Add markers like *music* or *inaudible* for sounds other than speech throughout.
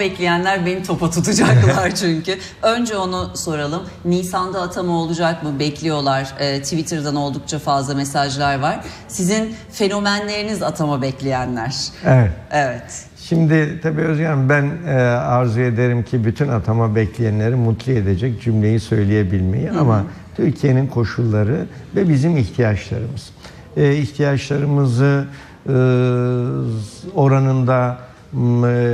bekleyenler beni topa tutacaklar *laughs* çünkü. Önce onu soralım. Nisan'da atama olacak mı? Bekliyorlar. Ee, Twitter'dan oldukça fazla mesajlar var. Sizin fenomenleriniz atama bekleyenler. Evet. Evet. Şimdi tabii Özgen ben e, arzu ederim ki bütün atama bekleyenleri mutlu edecek cümleyi söyleyebilmeyi ama Türkiye'nin koşulları ve bizim ihtiyaçlarımız. E, ihtiyaçlarımızı e, oranında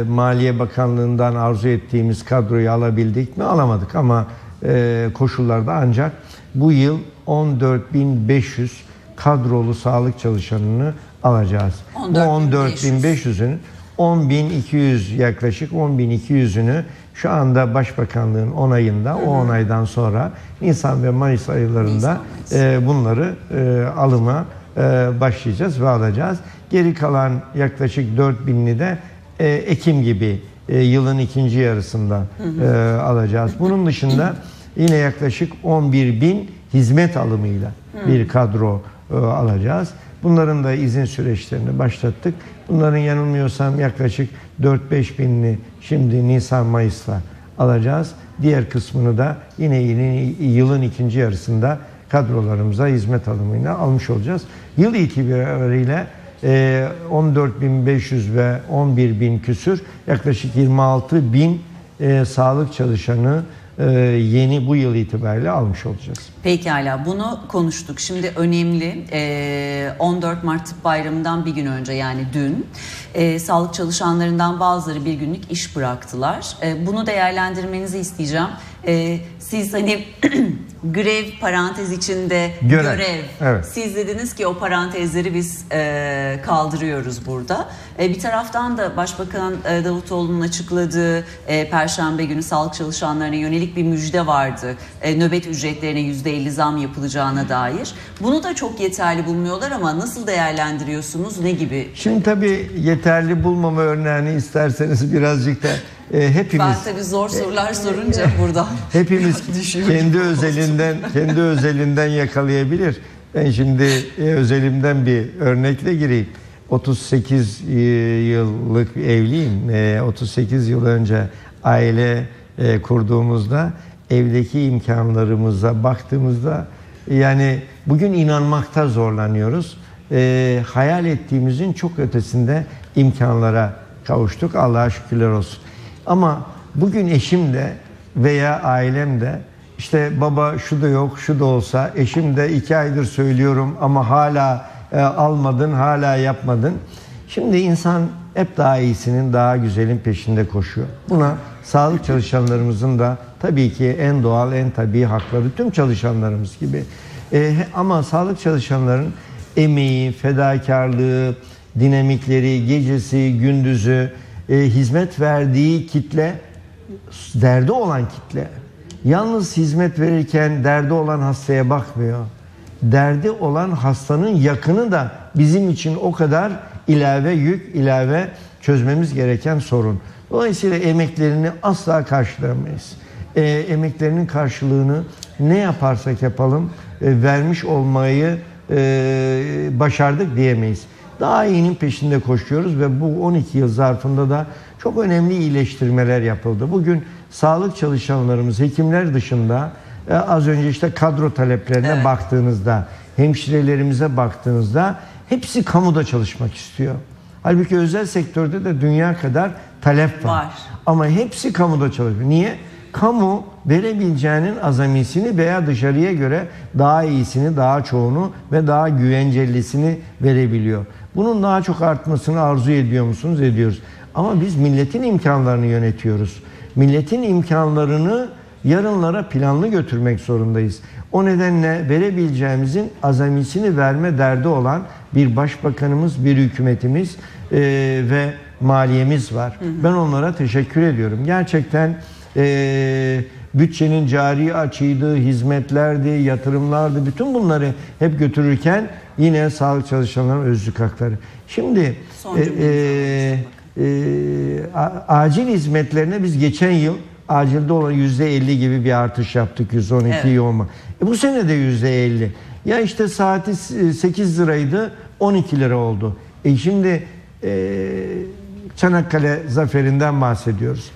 Maliye Bakanlığı'ndan arzu ettiğimiz kadroyu alabildik mi? Alamadık ama e, koşullarda ancak bu yıl 14.500 kadrolu sağlık çalışanını alacağız. Bu 14.500'ün 10.200 yaklaşık 10.200'ünü şu anda Başbakanlığın onayında o onaydan sonra Nisan ve Mayıs aylarında e, bunları e, alıma e, başlayacağız ve alacağız. Geri kalan yaklaşık 4000'li de e, Ekim gibi e, yılın ikinci yarısında e, alacağız. Bunun dışında yine yaklaşık 11 bin hizmet alımıyla bir kadro e, alacağız. Bunların da izin süreçlerini başlattık. Bunların yanılmıyorsam yaklaşık 4-5 binini şimdi Nisan-Mayıs'ta alacağız. Diğer kısmını da yine yılın ikinci yarısında kadrolarımıza hizmet alımıyla almış olacağız. Yıl itibariyle 14.500 ve 11.000 küsür yaklaşık 26 bin e, sağlık çalışanı e, yeni bu yıl itibariyle almış olacağız. Pekala bunu konuştuk. Şimdi önemli e, 14 Mart Tıp Bayramı'ndan bir gün önce yani dün e, sağlık çalışanlarından bazıları bir günlük iş bıraktılar. E, bunu değerlendirmenizi isteyeceğim. E, siz hani *clears throat* grev parantez içinde Görev. görev. Evet. Siz dediniz ki o parantezleri biz e, kaldırıyoruz burada. E, bir taraftan da Başbakan e, Davutoğlu'nun açıkladığı e, Perşembe günü sağlık çalışanlarına yönelik bir müjde vardı. E, nöbet ücretlerine %50 zam yapılacağına dair. Bunu da çok yeterli bulmuyorlar ama nasıl değerlendiriyorsunuz? Ne gibi? Şimdi tabii yeterli bulmama örneğini isterseniz birazcık da e, hepimiz Ben tabii zor sorular sorunca burada *laughs* hepimiz *laughs* kendi özelinden kendi özelinden yakalayabilir. Ben şimdi e, özelimden bir örnekle gireyim. 38 e, yıllık evliyim. E, 38 yıl önce aile e, kurduğumuzda evdeki imkanlarımıza baktığımızda yani bugün inanmakta zorlanıyoruz. E, hayal ettiğimizin çok ötesinde imkanlara kavuştuk. Allah'a şükürler olsun. Ama bugün eşim de veya ailem de işte baba şu da yok şu da olsa eşim de iki aydır söylüyorum ama hala e, almadın hala yapmadın. Şimdi insan hep daha iyisinin daha güzelin peşinde koşuyor. Buna sağlık çalışanlarımızın da tabii ki en doğal en tabii hakları tüm çalışanlarımız gibi. E, ama sağlık çalışanların emeği, fedakarlığı, dinamikleri, gecesi, gündüzü, e, hizmet verdiği kitle derdi olan kitle. Yalnız hizmet verirken derdi olan hastaya bakmıyor. Derdi olan hastanın yakını da bizim için o kadar ilave yük, ilave çözmemiz gereken sorun. Dolayısıyla emeklerini asla karşılayamayız. E, emeklerinin karşılığını ne yaparsak yapalım e, vermiş olmayı e, başardık diyemeyiz. Daha iyinin peşinde koşuyoruz ve bu 12 yıl zarfında da çok önemli iyileştirmeler yapıldı. Bugün sağlık çalışanlarımız hekimler dışında e, az önce işte kadro taleplerine Evet. baktığınızda, hemşirelerimize baktığınızda hepsi kamuda çalışmak istiyor. Halbuki özel sektörde de dünya kadar talep var. Var. Ama hepsi kamuda çalışıyor. Niye? Kamu verebileceğinin azamisini veya dışarıya göre daha iyisini, daha çoğunu ve daha güvencelisini verebiliyor. Bunun daha çok artmasını arzu ediyor musunuz? Ediyoruz. Ama biz milletin imkanlarını yönetiyoruz. Milletin imkanlarını yarınlara planlı götürmek zorundayız. O nedenle verebileceğimizin azamisini verme derdi olan bir başbakanımız, bir hükümetimiz e, ve maliyemiz var. Ben onlara teşekkür ediyorum. Gerçekten e, bütçenin cari açıydı, hizmetlerdi, yatırımlardı, bütün bunları hep götürürken yine sağlık çalışanlarının özlük hakları. Şimdi Son e, e, e, acil hizmetlerine biz geçen yıl acilde olan yüzde 50 gibi bir artış yaptık 112 Evet. yoğunma. E bu sene de yüzde 50. Ya işte saati 8 liraydı 12 lira oldu. E şimdi e, Çanakkale zaferinden bahsediyoruz.